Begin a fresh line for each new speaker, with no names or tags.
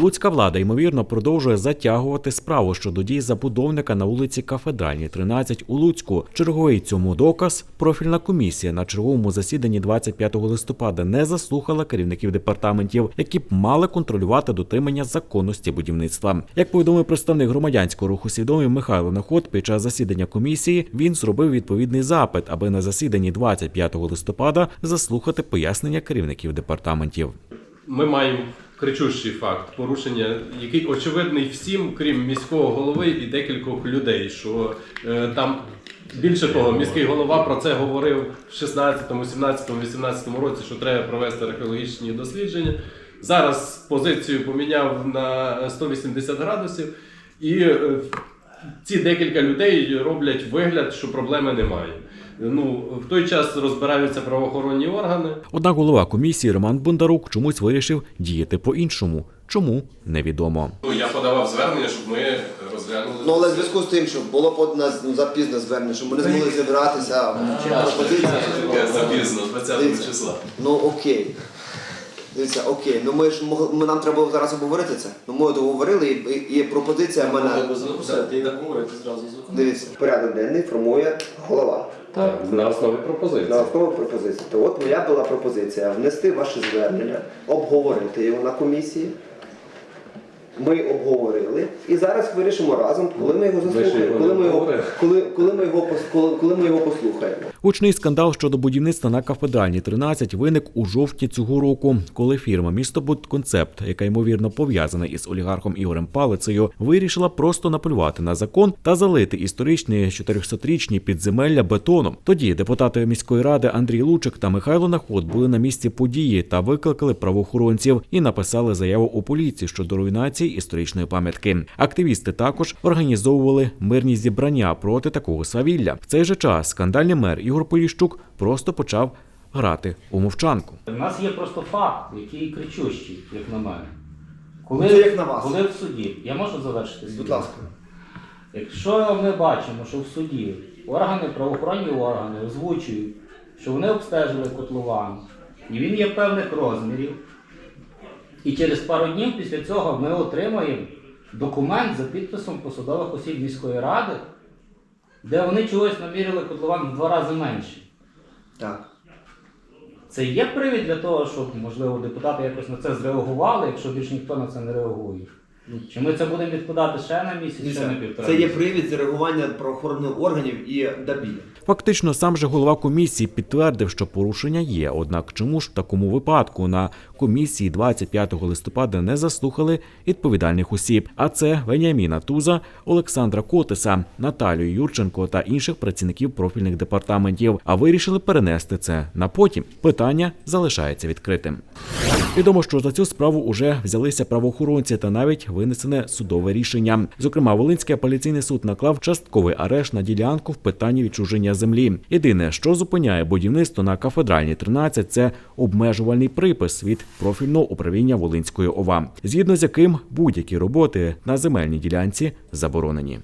Луцька влада ймовірно продовжує затягувати справу щодо дій забудовника на вулиці Кафедральній, 13 у Луцьку. Черговий цьому доказ профільна комісія на черговому засіданні 25 листопада не заслухала керівників департаментів, які б мали контролювати дотримання законності будівництва. Як повідомив представник громадянського руху свідомий Михайло Наход, під час засідання комісії він зробив відповідний запит, аби на засіданні 25 листопада заслухати пояснення керівників департаментів.
Ми маємо кричущий факт порушення, який очевидний всім, крім міського голови і декількох людей. Що е, там більше того, міський голова про це говорив в 16, 17, 18 році, що треба провести археологічні дослідження. Зараз позицію поміняв на 180 градусів, і е, ці декілька людей роблять вигляд, що проблеми немає. Ну в той час розбираються правоохоронні органи.
Однак голова комісії Роман Бондарук чомусь вирішив діяти по-іншому. Чому невідомо.
Ну, я подавав звернення, щоб ми розглянули.
Ну, але в зв'язку з тим, що було подано запізне звернення, що ми не змогли зібратися, пропозиція.
запізно, 20
Дивіться.
числа.
Ну окей. Дивіться, окей. Ну ми ж ми, нам треба було зараз обговорити це. Ну ми договорили і, і, і пропозиція в мене. Дивіться, порядок денний формує голова.
Так, на основі пропозиції.
На основі пропозиції. То от моя була пропозиція внести ваше звернення, обговорити його на комісії. Ми обговорили і зараз вирішимо разом, коли ми його заслухаємо, коли ми його, коли, коли ми його коли, коли ми його послухаємо.
Гучний скандал щодо будівництва на кафедральній 13 виник у жовтні цього року, коли фірма «Містобудконцепт», яка ймовірно пов'язана із олігархом Ігорем Палицею, вирішила просто наплювати на закон та залити історичні 400-річні підземелля бетоном. Тоді депутати міської ради Андрій Лучик та Михайло Наход були на місці події та викликали правоохоронців і написали заяву у поліції щодо руйнації історичної пам'ятки. Активісти також організовували мирні зібрання проти такого свавілля. В цей же час скандальний мер Ігор Поліщук просто почав грати у мовчанку.
У нас є просто факт, який кричущий, як на мене. Коли,
Це як на вас.
коли в суді, я можу завершити суд?
Будь ласка.
Якщо ми бачимо, що в суді органи, правоохоронні органи озвучують, що вони обстежили котлован, і він є певних розмірів, і через пару днів після цього ми отримаємо документ за підписом посадових осіб міської ради, де вони чогось намірили котлован в два рази менше.
Так.
Це є привід для того, щоб, можливо, депутати якось на це зреагували, якщо більш ніхто на це не реагує. Чи ми це будемо відкладати ще на місяць, ще на півтора?
Це є привід з реагування правоохоронних органів і ДАБІ.
Фактично, сам же голова комісії підтвердив, що порушення є. Однак, чому ж в такому випадку на комісії 25 листопада не заслухали відповідальних осіб? А це Веніаміна Туза, Олександра Котиса, Наталію Юрченко та інших працівників профільних департаментів. А вирішили перенести це на потім. Питання залишається відкритим. Відомо, що за цю справу уже взялися правоохоронці та навіть винесене судове рішення. Зокрема, Волинський апеляційний суд наклав частковий арешт на ділянку в питанні відчуження землі. Єдине, що зупиняє будівництво на кафедральній 13, це обмежувальний припис від профільного управління Волинської ОВА, згідно з яким будь-які роботи на земельній ділянці заборонені.